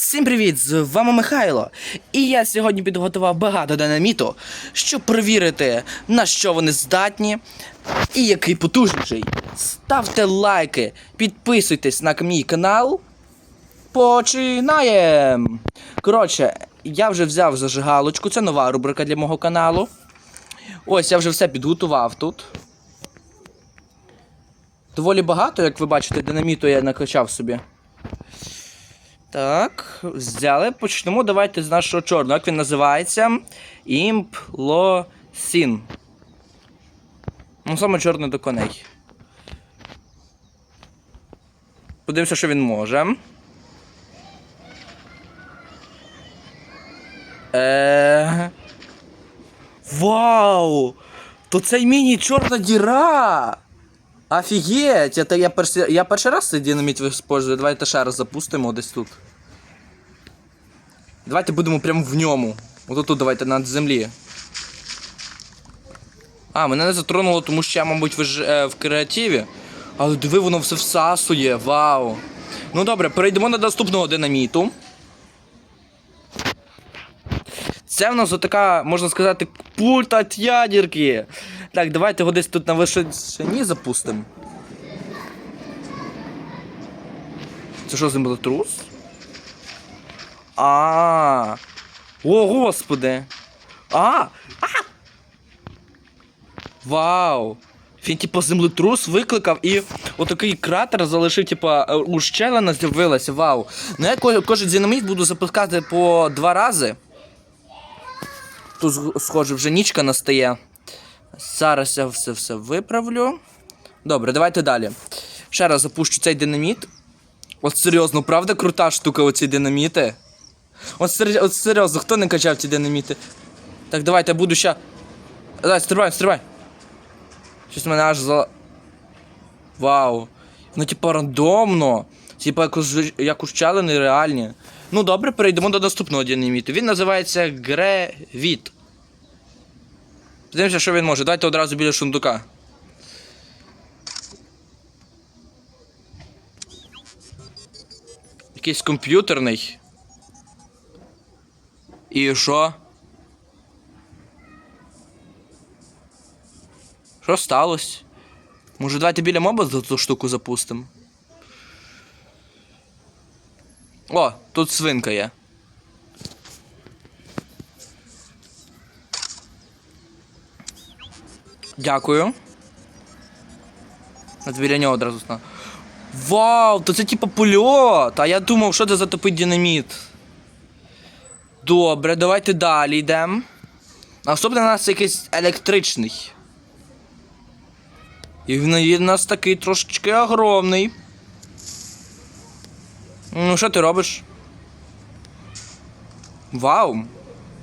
Всім привіт! З вами Михайло. І я сьогодні підготував багато динаміту, щоб перевірити, на що вони здатні і який потужніший. Ставте лайки, підписуйтесь на мій канал. Починаємо! Коротше, я вже взяв зажигалочку, це нова рубрика для мого каналу. Ось я вже все підготував тут. Доволі багато, як ви бачите, динаміту я накачав собі. Так, взяли. Почнемо. Давайте з нашого чорного. Як він називається? Імплосін. Ну, саме чорний до коней. Подивимося, що він може. Е... Вау! То цей міні чорна діра! Офігеть! Это я перший, я перший раз цей динаміт використовую. Давайте ще раз запустимо десь тут. Давайте будемо прямо в ньому. Ото тут давайте над землі. А, мене не затронуло, тому що я, мабуть, виж... е, в креативі. Але диви, воно все всасує. Вау. Ну добре, перейдемо до наступного динаміту. Це в нас отака, можна сказати, пульт від ядерки. Так, давайте його десь тут на вишині запустимо. Це що землетрус? А. О, господи. А! А! Вау! Він, типу, землетрус викликав і отакий кратер залишив, типу, ущелина з'явилася. Вау. Ну я кожен динаміт буду запускати по два рази. Тут, схоже, вже нічка настає. Зараз я все все виправлю. Добре, давайте далі. Ще раз запущу цей динаміт. От серйозно, правда крута штука оці динаміти? От, сер... От серйозно, хто не качав ці динаміти? Так, давайте я буду ще. Давай, стрибай, стрибай. Щось мене аж за. Вау. Ну, типа, рандомно. Типа, як, як ущелини реальні. Ну добре, перейдемо до наступного динаміту. Він називається Гревіт. Подивимося, що він може. Давайте одразу біля шундука. Якийсь комп'ютерний. І що? Що сталося? Може, давайте біля моба за цю штуку запустимо? О, тут свинка є. Дякую. Біля нього одразу став. Вау, то це типа польот! А я думав, що це за тупий динаміт. Добре, давайте далі йдемо. Наступний у нас якийсь електричний. І він в нас такий трошечки огромний. Ну, що ти робиш? Вау!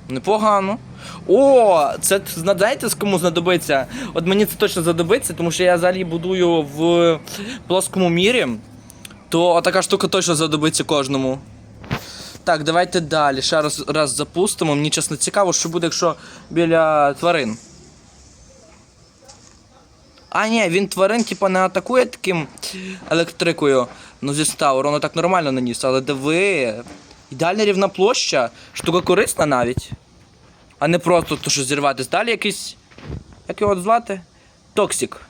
Непогано. О, це знаєте, кому знадобиться? От мені це точно знадобиться, тому що я взагалі будую в плоскому мірі. То така штука точно знадобиться кожному. Так, давайте далі. Ще раз, раз запустимо. Мені чесно цікаво, що буде, якщо біля тварин. А, ні, він тварин, типа, не атакує таким електрикою. Ну, зі Стауру, воно так нормально наніс, але диви. Ідеальна рівна площа, штука корисна навіть. А не просто то, що зірватись. Далі якийсь. Як його звати? Токсик.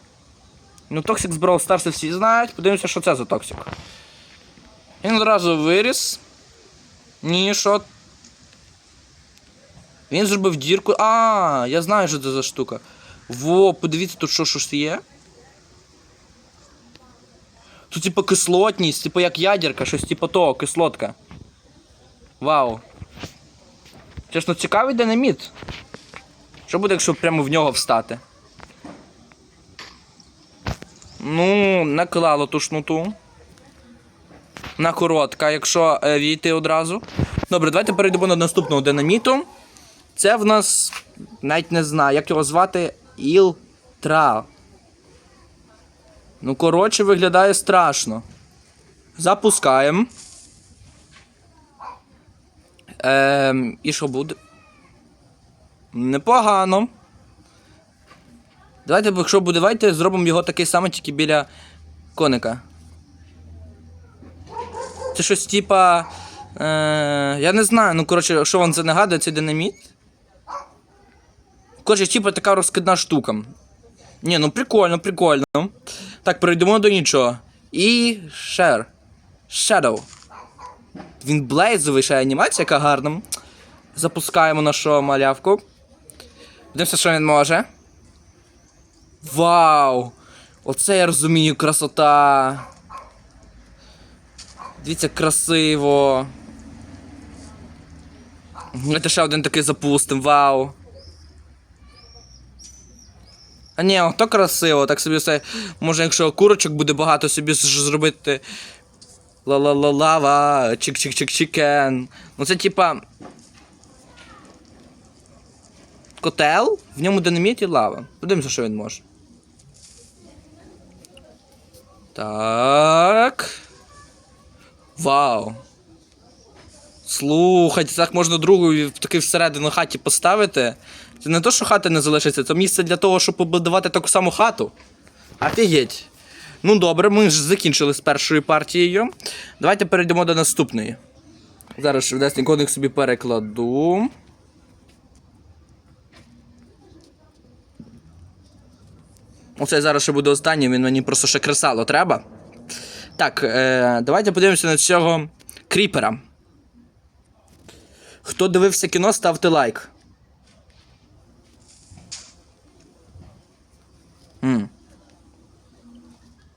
Ну, Токсик з Brawl Stars всі знають. Подивимося, що це за Токсик. Він одразу виріс. Ні, що. Він зробив дірку. А, я знаю, що це за штука. Во, подивіться, тут що щось є. Тут, типу, кислотність, типу як ядерка, щось типу того, кислотка. Вау. Чесно, цікавий динаміт. Що буде, якщо прямо в нього встати? Ну, наклало ту шнуту. На коротка, якщо е, війти одразу. Добре, давайте перейдемо до наступного динаміту. Це в нас. Навіть не знаю, як його звати. Ілтра. Ну, коротше, виглядає страшно. Запускаємо. Ем, і що буде? Непогано. Давайте, якщо буде, давайте зробимо його такий самий, тільки біля коника. Це щось типа Е, я не знаю, ну коротше, що вам це нагадує, цей динаміт? Коротше, типу така розкидна штука. Ні, ну прикольно, прикольно. Так, перейдемо до нічого. І Share. Shadow. Він блейзовий, ще анімація, яка гарна. Запускаємо нашу малявку. Дивимося, що він може. Вау! Оце я розумію, красота. Дивіться, красиво. Давайте ще один такий запустим, вау. А ні, то красиво, так собі все. Може, якщо курочок буде багато, собі зробити. Ла-ла-ла-лава, чик-чик-чик-чикен. Ну це типа. Котел, в ньому динаміт і лава. Подивимося, що він може. Так. Вау. Слухайте, так можна другу такий всередину хаті поставити. Це не то, що хата не залишиться, це місце для того, щоб побудувати таку саму хату. Офігеть. Ну добре, ми ж закінчили з першою партією. Давайте перейдемо до наступної. Зараз швидесенько них собі перекладу. Оце зараз ще буде останній, він мені просто ще кресало треба. Так, е, давайте подивимося на цього кріпера. Хто дивився кіно, ставте лайк. М.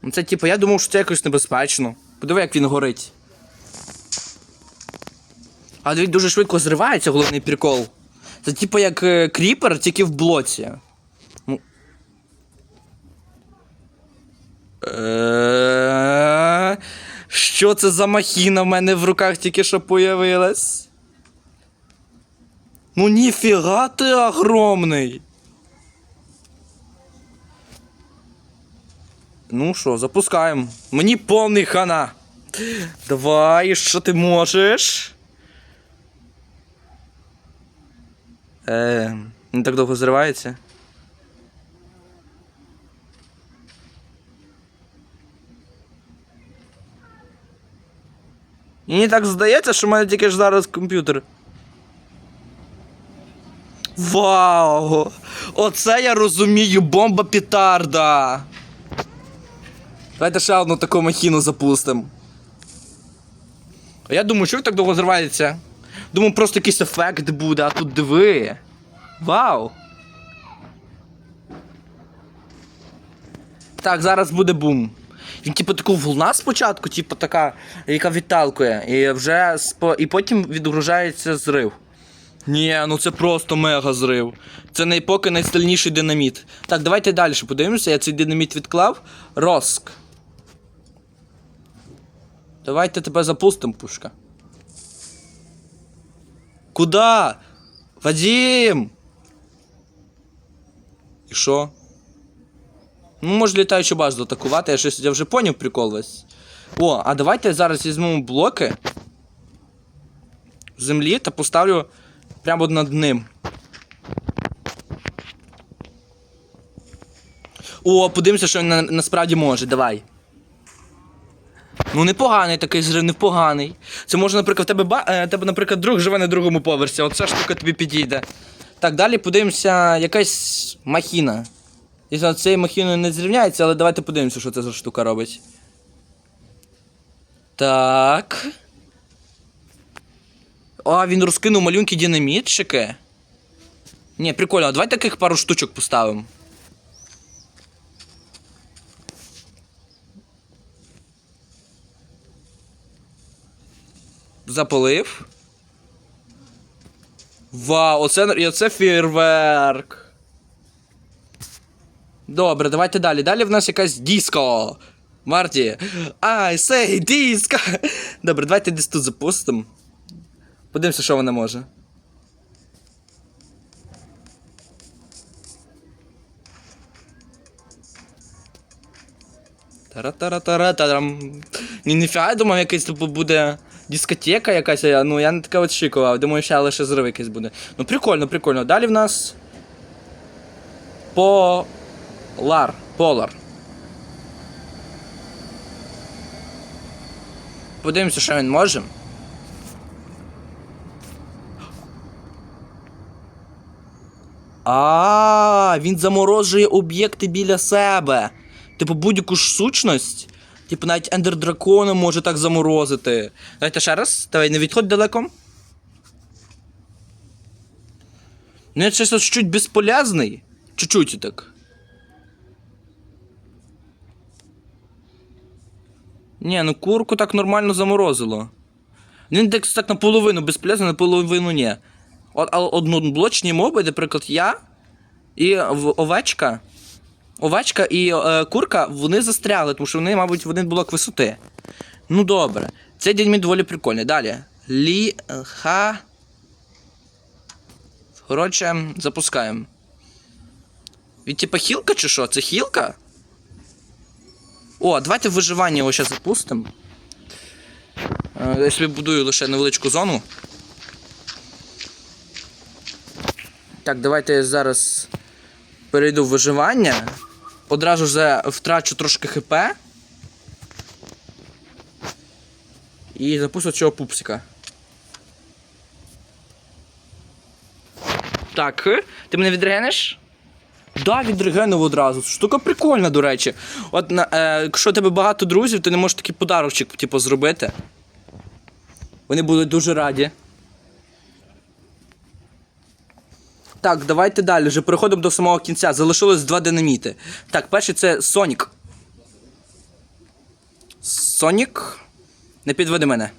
Ну, Це типу, я думав, що це якось небезпечно. Подиви, як він горить. А він дуже швидко зривається, головний прикол. Це типу як е, кріпер, тільки в блоці. Ну. Що це за махіна в мене в руках тільки що появилась? Ну ніфіга ти огромний. Ну що, запускаємо. Мені повний хана. Давай, що ти можеш? Е, не так довго зривається. Мені так здається, що в мене тільки ж зараз комп'ютер. Вау! Оце я розумію, бомба петарда! Давайте ще одну таку махіну запустимо. Я думаю, що він так довго зривається? Думаю, просто якийсь ефект буде, а тут диви. Вау! Так, зараз буде бум. Він, типу, таку волна спочатку, типу, така, яка відталкує, і вже спо... і потім відгружається зрив. Ні, ну це просто мега зрив. Це най... поки динаміт. Так, давайте далі подивимося. Я цей динаміт відклав. Роск. Давайте тебе запустимо, пушка. Куда? Вадим! І що? Ну, може літаючу базу атакувати, я щось я вже поняв прикол весь. О, а давайте зараз візьмемо блоки землі та поставлю прямо над ним. О, подивимося, що він на, насправді може, давай. Ну, непоганий такий зрив, непоганий. Це може, наприклад, в тебе, ба... е, тебе, наприклад, друг живе на другому поверсі. Оця штука тобі підійде. Так, далі подивимося, якась махіна. Звісно, цією махіною не зрівняється, але давайте подивимося, що це за штука робить. Так. А, він розкинув малюнки динамітчики. Ні, прикольно, а давай таких пару штучок поставимо. Запалив. Вау, оце, оце фейерверк. Добре, давайте далі. Далі в нас якась диско. Марті. I say диско. Добре, давайте десь тут запустимо. Подивимося, що вона може. Тара-тара-тара-тарам. Ні, ніфіга, я думав, якась типу буде дискотека якась, а, ну я не таке очікував. Думаю, ще лише зрив якийсь буде. Ну прикольно, прикольно. Далі в нас. Полар. Полар. Подивимося, що він може. А, він заморожує об'єкти біля себе. Типу будь-яку ж сущність. Типу навіть ендер може так заморозити. Давайте ще раз. Давай, не відходь далеко. Ну, я щось чуть безполезний. Чуть-чуть так. Ні, ну курку так нормально заморозило. Він десь так наполовину безполезно, наполовину ні. Одноблочні моби, наприклад, я і овечка. Овечка і е, курка, вони застряли, тому що вони, мабуть, в один блок висоти. Ну добре. Цей день мій доволі прикольний. Далі. Лі. Ха. Коротше, запускаємо. Він типа хілка чи що? Це хілка? О, давайте виживання його ще запустимо. Е, Я собі будую лише невеличку зону. Так, давайте я зараз перейду в виживання. Одразу ж втрачу трошки хп. І запустю цього пупсика. Так, ти мене відрегенеш? Да, відрегенув одразу. Штука прикольна, до речі. От на, е, якщо у тебе багато друзів, ти не можеш такий подарочок, типу, зробити. Вони будуть дуже раді. Так, давайте далі. Вже переходимо до самого кінця. Залишилось два динаміти. Так, перший це Сонік. Сонік. Не підведи мене.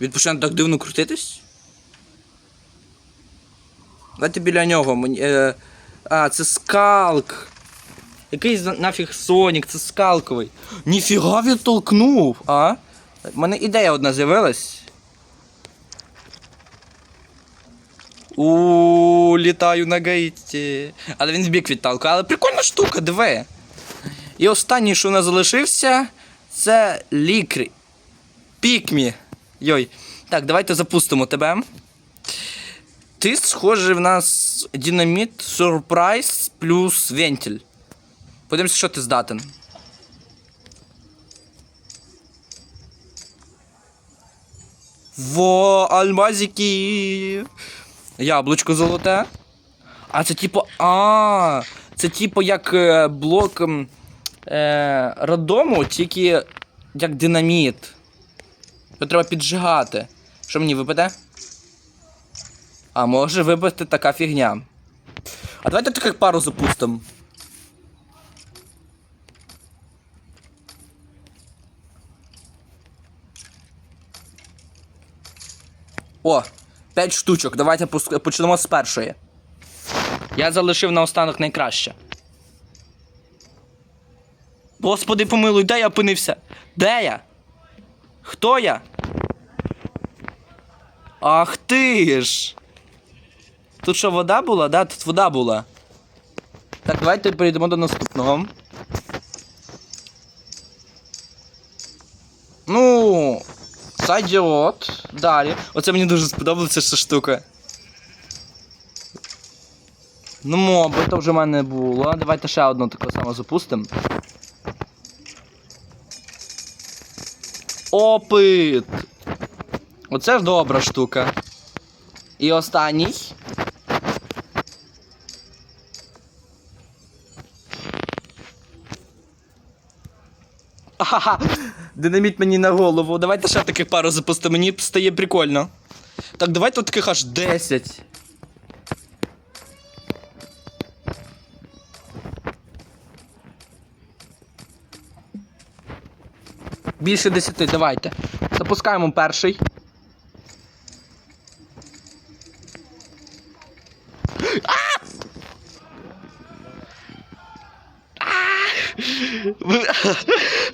Він почне так дивно крутитись. Давайте біля нього. Мені, е, а, це скалк. Який нафіг Сонік, це скалковий. Ніфіга відтолкнув, а? У мене ідея одна з'явилась. У літаю на гейті. Але він збік від талку. Але прикольна штука, диви. І останній, що у нас залишився, це лікрі. Пікмі. Йой. Так, давайте запустимо тебе. Ти схожий в нас динаміт, сюрприз плюс вентиль. Подивимося, що ти здатен. Во, альмазики. Яблучко золоте. А це типу. А, це типу як е, блок е, роддому, тільки як динаміт. Його треба піджигати. Що мені випаде? А може випасти така фігня. А давайте таких пару запустимо. О, 5 штучок. Давайте почнемо з першої. Я залишив наостанок найкраще. Господи помилуй, де я опинився? Де я? Хто я? Ах ти ж! Тут що, вода була? Да, тут вода була. Так, давайте перейдемо до наступного. Ну. Сайдіот. Далі. Оце мені дуже сподобалася ця штука. Ну, моби, то вже в мене було. Давайте ще одну таку саму запустимо. Опит! Оце ж добра штука. І останній. Ахаха! Динаміт мені на голову. Давайте ще таких пару запустимо, мені стає прикольно. Так, давайте от таких аж 10. Більше 10, давайте. Запускаємо перший. Ви-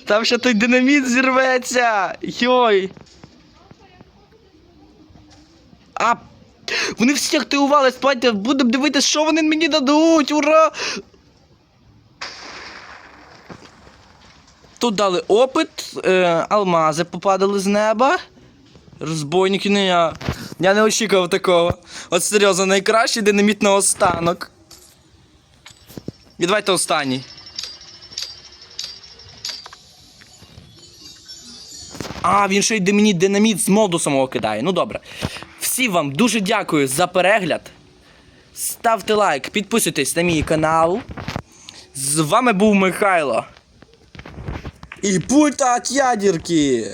Там ще той динаміт зірветься! Йой! А! Вони всі активувались, плаття, будемо дивитися, що вони мені дадуть! Ура! Тут дали опит, е, алмази попадали з неба. Розбойники, не я. Я не очікував такого. От серйозно, найкращий динаміт на останок. І давайте останній. А, він ще йде мені динаміт з моду самого кидає. Ну добре. Всім вам дуже дякую за перегляд. Ставте лайк, підписуйтесь на мій канал. З вами був Михайло. І пульта так ядірки!